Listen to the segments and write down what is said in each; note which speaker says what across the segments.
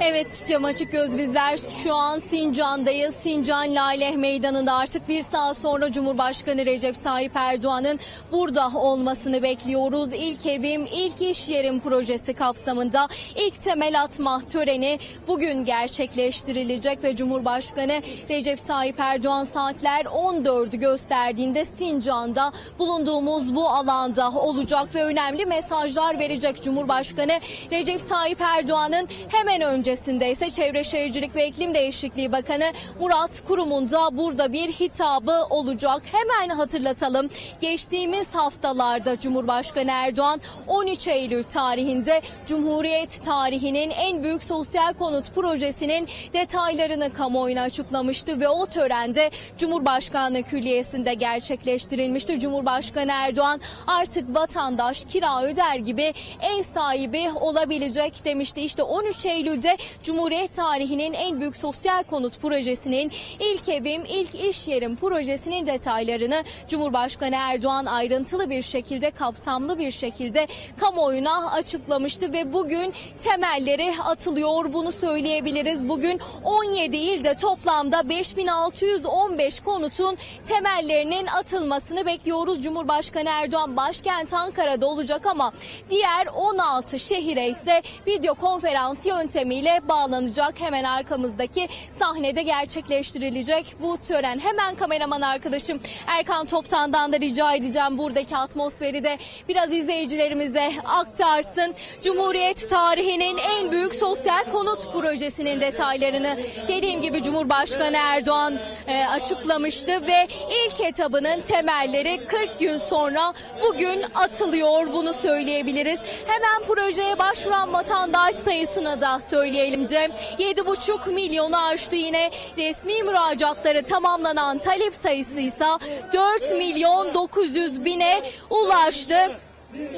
Speaker 1: Evet cam açık göz bizler şu an Sincan'dayız. Sincan Lale Meydanı'nda artık bir saat sonra Cumhurbaşkanı Recep Tayyip Erdoğan'ın burada olmasını bekliyoruz. İlk evim, ilk iş yerim projesi kapsamında ilk temel atma töreni bugün gerçekleştirilecek ve Cumhurbaşkanı Recep Tayyip Erdoğan saatler 14'ü gösterdiğinde Sincan'da bulunduğumuz bu alanda olacak ve önemli mesajlar verecek Cumhurbaşkanı Recep Tayyip Erdoğan'ın hemen öncesinde ise Çevre Şehircilik ve İklim Değişikliği Bakanı Murat Kurum'un da burada bir hitabı olacak. Hemen hatırlatalım. Geçtiğimiz haftalarda Cumhurbaşkanı Erdoğan 13 Eylül tarihinde Cumhuriyet tarihinin en büyük sosyal konut projesinin detaylarını kamuoyuna açıklamıştı ve o törende Cumhurbaşkanlığı Külliyesi'nde gerçekleştirilmişti. Cumhurbaşkanı Erdoğan artık vatandaş kira öder gibi ev sahibi olabilecek demişti. İşte 13 Eylül'de Cumhuriyet tarihinin en büyük sosyal konut projesinin ilk evim, ilk iş yerim projesinin detaylarını Cumhurbaşkanı Erdoğan ayrıntılı bir şekilde, kapsamlı bir şekilde kamuoyuna açıklamıştı ve bugün temelleri atılıyor. Bunu söyleyebiliriz. Bugün 17 ilde toplamda 5615 konutun temellerinin atılmasını bekliyoruz. Cumhurbaşkanı Erdoğan başkent Ankara'da olacak ama diğer 16 şehire ise video konferans yöntemiyle bağlanacak. Hemen arkamızdaki sahnede gerçekleştirilecek bu tören. Hemen kameraman arkadaşım Erkan Toptan'dan da rica edeceğim buradaki atmosferi de biraz izleyicilerimize aktarsın. Cumhuriyet tarihinin en büyük sosyal konut projesinin detaylarını dediğim gibi Cumhurbaşkanı Erdoğan e, açıklamıştı ve ilk etabının temelleri 40 gün sonra bugün atılıyor bunu söyleyebiliriz. Hemen projeye başvuran vatandaş sayısına da söyleyelim Cem. 7,5 milyonu aştı yine resmi müracaatları tamamlanan talep sayısı ise 4 milyon 900 bine ulaştı.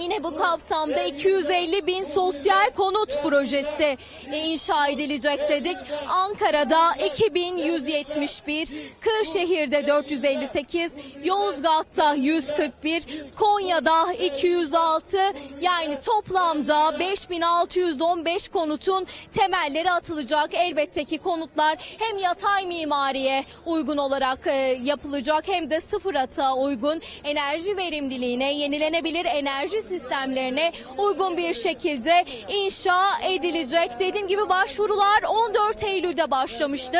Speaker 1: Yine bu kapsamda 250 bin sosyal konut projesi e, inşa edilecek dedik. Ankara'da 2171, Kırşehir'de 458, Yozgat'ta 141, Konya'da 206 yani toplamda 5615 konutun temelleri atılacak. Elbette ki konutlar hem yatay mimariye uygun olarak e, yapılacak hem de sıfır atığa uygun enerji verimliliğine, yenilenebilir enerji sistemlerine uygun bir şekilde inşa edilecek. Dediğim gibi başvurular 14 Eylül'de başlamıştı.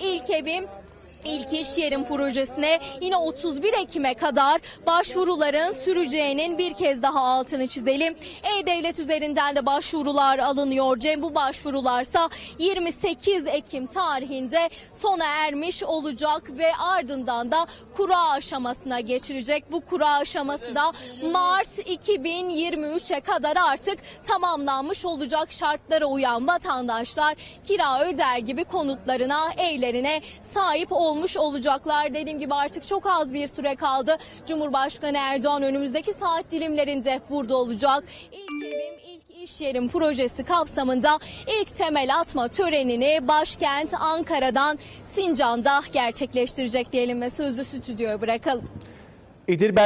Speaker 1: İlk evim İlk iş yerim projesine yine 31 Ekim'e kadar başvuruların süreceğinin bir kez daha altını çizelim. E-Devlet üzerinden de başvurular alınıyor. Cem bu başvurularsa 28 Ekim tarihinde sona ermiş olacak ve ardından da kura aşamasına geçilecek. Bu kura aşaması da Mart 2023'e kadar artık tamamlanmış olacak. Şartlara uyan vatandaşlar kira öder gibi konutlarına, evlerine sahip olmuş olacaklar. Dediğim gibi artık çok az bir süre kaldı. Cumhurbaşkanı Erdoğan önümüzdeki saat dilimlerinde burada olacak. İlk evim, ilk iş yerim projesi kapsamında ilk temel atma törenini başkent Ankara'dan Sincan'da gerçekleştirecek diyelim ve sözlü stüdyoya bırakalım.
Speaker 2: İdirbel